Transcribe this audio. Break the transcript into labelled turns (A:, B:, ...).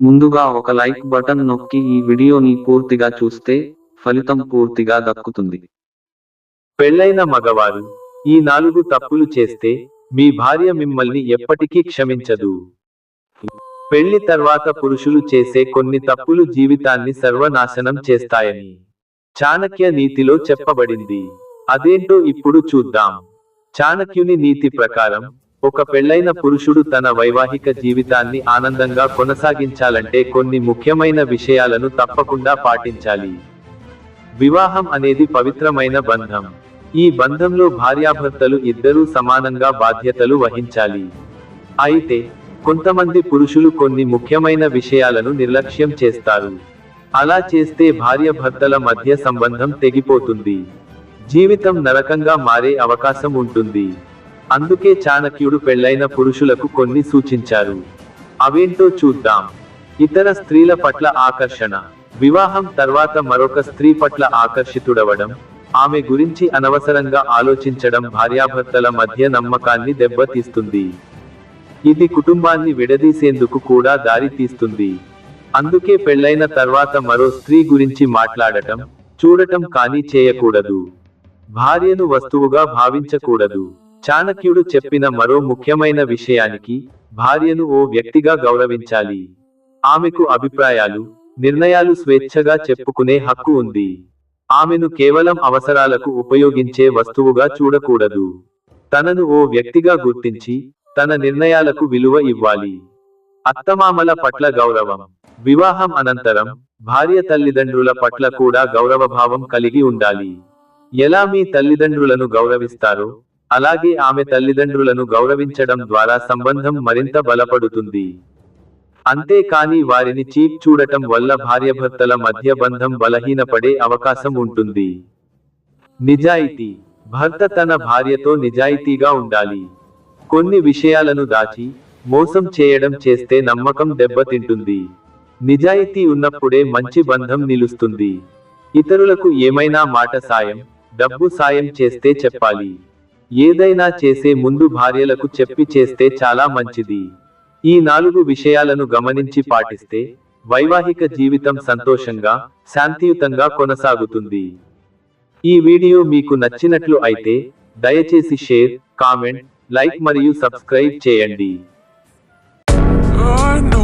A: ముందుగా ఒక like button నొక్కి ఈ వీడియోని పూర్తిగా చూస్తే ఫలితం పూర్తిగా దక్కుతుంది.
B: పెళ్ళైన మగవారు ఈ నాలుగు తప్పులు చేస్తే మీ భార్య మిమ్మల్ని ఎప్పటికీ క్షమించదు. పెళ్ళి తర్వాత పురుషులు చేసే కొన్ని తప్పులు జీవితాన్ని సర్వనాశనం చేస్తాయని చాణక్య నీతిలో చెప్పబడింది. అదేంటో ఇప్పుడు చూద్దాం. చాణక్యుని నీతి ప్రకారం ఒక పెళ్ళైన పురుషుడు తన వైవాహిక జీవితాన్ని ఆనందంగా కొనసాగించాలంటే కొన్ని ముఖ్యమైన విషయాలను తప్పకుండా పాటించాలి. వివాహం అనేది పవిత్రమైన బంధం. ఈ బంధంలో భార్యాభర్తలు ఇద్దరూ సమానంగా బాధ్యతలు వహించాలి. అయితే కొంతమంది పురుషులు కొన్ని ముఖ్యమైన విషయాలను నిర్లక్ష్యం చేస్తారు. అలా చేస్తే భార్య భర్తల మధ్య సంబంధం తెగిపోతుంది. జీవితం నరకంగా మారే అవకాశం ఉంటుంది. అందుకే చాణక్యుడు పెళ్ళైన పురుషులకు కొన్ని సూచించారు. అవేంటో చూద్దాం. ఇతర స్త్రీల పట్ల ఆకర్షణ. వివాహం తర్వాత మరొక స్త్రీ పట్ల ఆకర్షితుడవడం ఆమె గురించి అనవసరంగా ఆలోచించడం భార్యాభర్తల మధ్య నమ్మకాన్ని దెబ్బతీస్తుంది. ఇది కుటుంబాన్ని విడదీసేందుకు కూడా దారి తీస్తుంది. అందుకే పెళ్ళైన తర్వాత మరో స్త్రీ గురించి మాట్లాడటం చూడటం కానీ చేయకూడదు. భార్యను వస్తువుగా భావించకూడదు. చాణక్యుడు చెప్పిన మరో ముఖ్యమైన విషయానికి భార్యను ఓ వ్యక్తిగా గౌరవించాలి. ఆమెకు అభిప్రాయాలు నిర్ణయాలు స్వేచ్ఛగా చెప్పుకునే హక్కు ఉంది. ఆమెను కేవలం అవసరాలకు ఉపయోగించే వస్తువుగా చూడకూడదు. తనను ఓ వ్యక్తిగా గుర్తించి తన నిర్ణయాలకు విలువ ఇవ్వాలి. అత్తమామల పట్ల గౌరవం వివాహం అనంతరం భార్య తల్లిదండ్రుల పట్ల కూడా గౌరవభావం కలిగి ఉండాలి. ఎలా మీ తల్లిదండ్రులను గౌరవిస్తారో అలాగే ఆమె తల్లిదండ్రులను గౌరవించడం ద్వారా సంబంధం మరింత బలపడుతుంది. అంతేకాని వారిని చీప్ చూడటం వల్ల భార్యభర్తల మధ్య బంధం బలహీనపడే అవకాశం ఉంటుంది. నిజాయితీ. భర్త తన భార్యతో నిజాయితీగా ఉండాలి. కొన్ని విషయాలను దాచి మోసం చేయడం చేస్తే నమ్మకం దెబ్బతింటుంది. నిజాయితీ ఉన్నప్పుడే మంచి బంధం నిలుస్తుంది. ఇతరులకు ఏమైనా మాట సాయం డబ్బు సాయం చేస్తే చెప్పాలి. ఏదైనా చేసే ముందు భార్యలకు చెప్పి చేస్తే చాలా మంచిది. ఈ నాలుగు విషయాలను గమనించి పాటిస్తే వైవాహిక జీవితం సంతోషంగా శాంతియుతంగా కొనసాగుతుంది. ఈ వీడియో మీకు నచ్చినట్లు అయితే దయచేసి షేర్ కామెంట్ లైక్ మరియు సబ్స్క్రైబ్ చేయండి.
C: Oh,